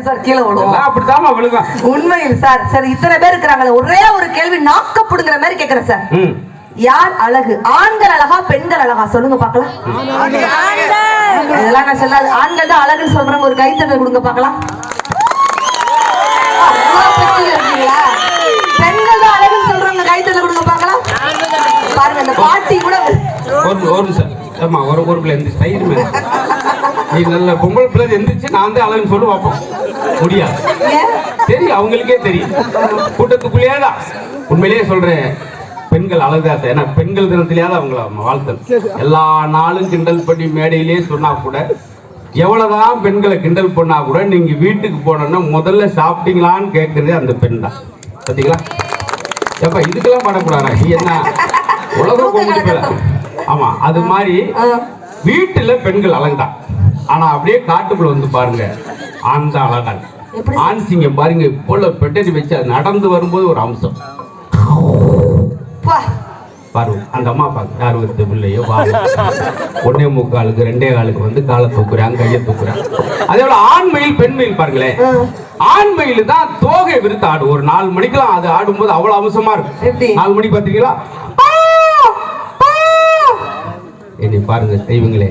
Sir கீழே விழுவோம். விழுகும். உண்மையில் சார் சார் இத்தனை பேர் இருக்கிறாங்களே ஒரே ஒரு கேள்வி நாக்கப்படுங்கிற மாதிரி கேக்குறேன் சார். ம். யார் அழகு? ஆண்கள் அழகா பெண்கள் அழகா? சொல்லுங்க பார்க்கலாம். இதெல்லாம் நான் சொல்லாது ஆண்கள் தான் அழகுன்னு சொல்றவங்க ஒரு கைத்தட்டல் கொடுங்க இருக்கீங்களா? பெண்கள் தான் அழகுன்னு சொல்றவங்க கைத்தட்டல் கொடுங்க பார்க்கலாம். பாருங்க பாட்டி கூட ஒரு ஒரு ஆமா ஒரு ஒரு பிள்ளை மேல நீ நல்ல பொம்பளை பிள்ளை எந்திரிச்சு நான் வந்து அழகுன்னு சொல்லி பார்ப்போம் முடியாது? தெரியும் அவங்களுக்கே தெரியும். கூட்டத்துக்குள்ளேயே தான் உண்மையிலேயே சொல்றேன் பெண்கள் அழகா சார். ஏன்னா பெண்கள் தினத்திலேயாவது அவங்கள வாழ்த்தல் எல்லா நாளும் கிண்டல் பண்ணி மேடையிலேயே சொன்னா கூட எவ்வளவுதான் பெண்களை கிண்டல் பண்ணா கூட நீங்க வீட்டுக்கு போனோம்னா முதல்ல சாப்பிட்டீங்களான்னு கேட்கறதே அந்த பெண் தான். பார்த்தீங்களா ஏப்பா இதுக்கெல்லாம் பண்ணக்கூடாதா என்ன? உலக கோமுடி பேர ஆமா அது மாதிரி. வீட்டுல பெண்கள் அழகுதான். ஆனா அப்படியே காட்டுக்குள்ள வந்து பாருங்க. தான் அழகான்? ஆண் சிங்கம் பாருங்க இப்போ பெட்டடி வச்சு அது நடந்து வரும்போது ஒரு அம்சம். பாருங்க அந்த அம்மா பாருங்க வருது பிள்ளையோ ஒன்னே முக்காலுக்கு ரெண்டே காலுக்கு வந்து காலை தூக்குறாங்க கையை தூக்குறாங்க அதே போல ஆண் மயில் பெண் மயில் பாருங்களேன். ஆ. ஆண் மயில் தான் தோகை விரித்து ஆடும். ஒரு நாலு மணிக்கெல்லாம் அது ஆடும்போது அவ்வளவு அம்சமா? இருக்கும். நாலு மணிக்கு பாத்தீங்களா என்னை பாருங்க தெய்வங்களே.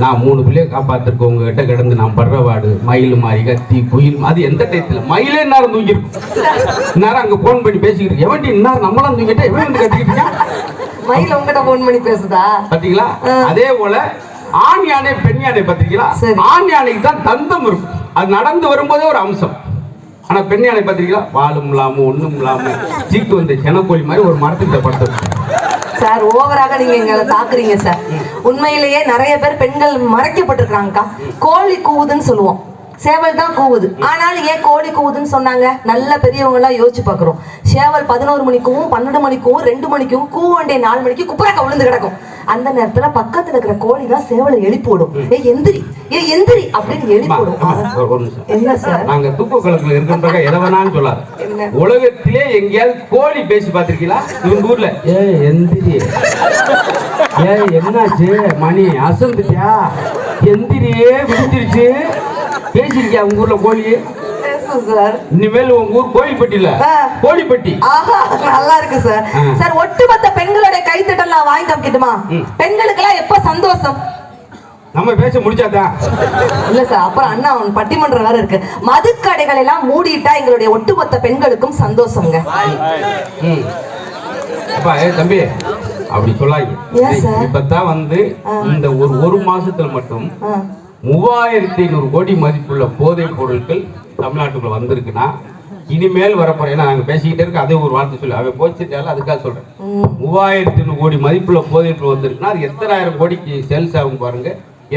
நான் மூணு பிள்ளைய காப்பாத்திருக்கேன். உங்ககிட்ட கிடந்து நான் படுற வாடு மயில் மாதிரி கத்தி குயில் அது எந்த டயத்துல? மயிலே நேரம் தூங்கிருக்கும் நேரம் அங்க போன் பண்ணி பேசிக்கிட்டு எவன்டி இந்நேரம் நம்மளாம் தூங்கிட்டா எவன் வந்து கத்திக்கிட்டு இருக்கான்? மயில் உங்ககிட்ட போன் பண்ணி பேசுதா? பாத்தீங்களா? ஆ. அதே போல ஆண் யானை பெண் யானை பாத்தீங்களா? சரி. ஆண் யானைக்கு தான் தந்தம் இருக்கும். அது நடந்து வரும்போதே ஒரு அம்சம். ஆனா பெண் யானை பாத்தீங்களா? வாலும் இல்லாம ஒண்ணும் இல்லாம சீக்கு வந்த செனக்கோழி மாதிரி ஒரு மரத்துக்கிட்ட படுத்து சார் ஓவராக நீங்க எங்களை தாக்குறீங்க சார். உண்மையிலேயே நிறைய பேர் பெண்கள் மறைக்கப்பட்டிருக்காங்கக்கா கோழி கூவுதுன்னு சொல்லுவோம். சேவல் தான் கூவுது. ஆனாலும் ஏன் கோழி கூவுதுன்னு சொன்னாங்க? நல்ல பெரியவங்க எல்லாம் யோசிச்சு பாக்குறோம் சேவல் பதினோரு மணிக்கும் பன்னெண்டு மணிக்கும் ரெண்டு மணிக்கும் கூவண்டே நாலு மணிக்கு குப்பரக்க விழுந்து கிடக்கும். அந்த நேரத்துல பக்கத்துல இருக்கிற கோழி தான் சேவலை எழுப்பிவிடும். ஏ எந்திரி ஏ எந்திரி அப்படின்னு நிமிஷம் என்ன சார்? நாங்க தூக்க கலத்துல இருக்கின்ற எதை வேணாலும் சொல்லாது. என்ன? உலகத்திலே எங்கேயாவது கோழி பேசி பார்த்திருக்கீங்களா? இவங்க ஊர்ல. ஏ எந்திரி. ஏ என்னாச்சு? மணி அசந்துட்டியா? எந்திரியே விடுச்சிருச்சு பேசிருக்கியா உங்க ஊர்ல கோழி? இனிமேல் உங்க ஊர் கோயில்பட்டி இல்ல. கோழிப்பட்டி. ஆஹா நல்லா இருக்கு சார். சார் ஒட்டுமொத்த பெண்களுடைய கைத்தட்டல் நான் வாங்கி காமிக்கட்டுமா ம். பெண்களுக்கெல்லாம் எப்ப சந்தோஷம்? நம்ம பேச முடிச்சாதான் இல்ல சார் அப்புறம் அண்ணா அவன் பட்டிமன்றம் வேற இருக்கு. மதுக்கடைகள் எல்லாம் மூடிட்டா எங்களுடைய ஒட்டுமொத்த பெண்களுக்கும் சந்தோஷங்க தம்பி அப்படி சொல்லாங்க? இப்பதான் வந்து இந்த ஒரு ஒரு மாசத்துல மட்டும். மூவாயிரத்தி ஐநூறு கோடி மதிப்புள்ள போதைப் பொருட்கள் தமிழ்நாட்டுக்குள்ள வந்திருக்குன்னா இனிமேல் வரப்போற ஏன்னா நாங்க பேசிக்கிட்டே இருக்க அதே ஒரு வார்த்தை சொல்லி. அவன் போச்சுட்டால அதுக்காக சொல்றேன். ம். மூவாயிரத்தி கோடி மதிப்புள்ள பொருள் வந்திருக்குன்னா அது எத்தனை ஆயிரம் கோடிக்கு சேல்ஸ் ஆகும் பாருங்க.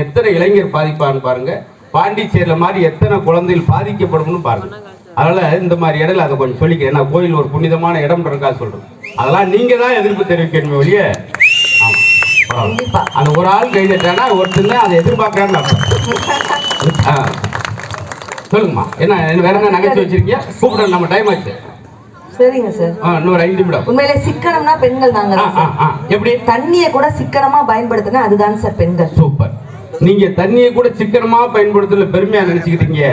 எத்தனை இளைஞர் பாதிப்பான்னு பாருங்க. பாண்டிச்சேரியில மாதிரி எத்தனை குழந்தைகள் பாதிக்கப்படும்னு பாருங்க. அதனால இந்த மாதிரி இடையில அதை கொஞ்சம் சொல்லிக்கிறேன். ஏன்னா கோயில் ஒரு புனிதமான இடம்ன்றதுக்காக சொல்றேன் அதெல்லாம் நீங்க தான் எதிர்ப்பு தெரிவிக்கணுமே ஒழிய. அந்த ஒரு ஆள் கைதட்டானா ஒருத்தன் தான் அதை எதிர்பார்க்கறான்னு. சொல்லுங்கம்மா என்ன வேற என்ன நகைச்சு வச்சிருக்கீங்க கூப்பிடுறேன் நம்ம டைம் ஆச்சு. சரிங்க சார். இன்னொரு ஐந்து நிமிடம். உண்மையிலே சிக்கனம்னா பெண்கள் நாங்க. எப்படி? தண்ணியை கூட சிக்கனமா பயன்படுத்தினா அதுதான் சார் பெண்கள். சூப்பர். நீங்க தண்ணியை கூட சிக்கனமா பயன்படுத்தல பெருமையா நினைச்சுக்கிட்டீங்க.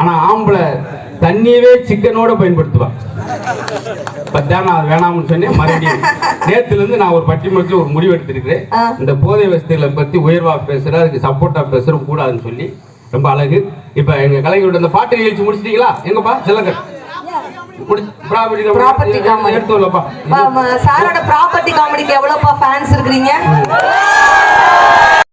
ஆனா ஆம்பளை தண்ணியவே சிக்கனோட பயன்படுத்துவான் பத்தான் நான் வேணாம்னு சொன்னேன் மறுபடியும் நேத்துல இருந்து நான் ஒரு பட்டிமன்றத்தில் ஒரு முடிவு எடுத்திருக்கிறேன். இந்த போதை வசதிகளை பத்தி உயர்வா பேசுற அதுக்கு சப்போர்ட்டா பேசுற கூடாதுன்னு சொல்லி ரொம்ப அழகு. இப்ப எங்க கலைஞரோட அந்த பாட்டு நிகழ்ச்சி முடிச்சிட்டீங்களா? எங்கப்பா? செல்லுங்க ப்ராப்பர்ட்டி காமெடி எடுத்துலப்பா சாரோட ப்ராப்பர்ட்டி காமெடிக்கு எவ்வளவுப்பா ஃபேன்ஸ் இருக்கிறீங்க?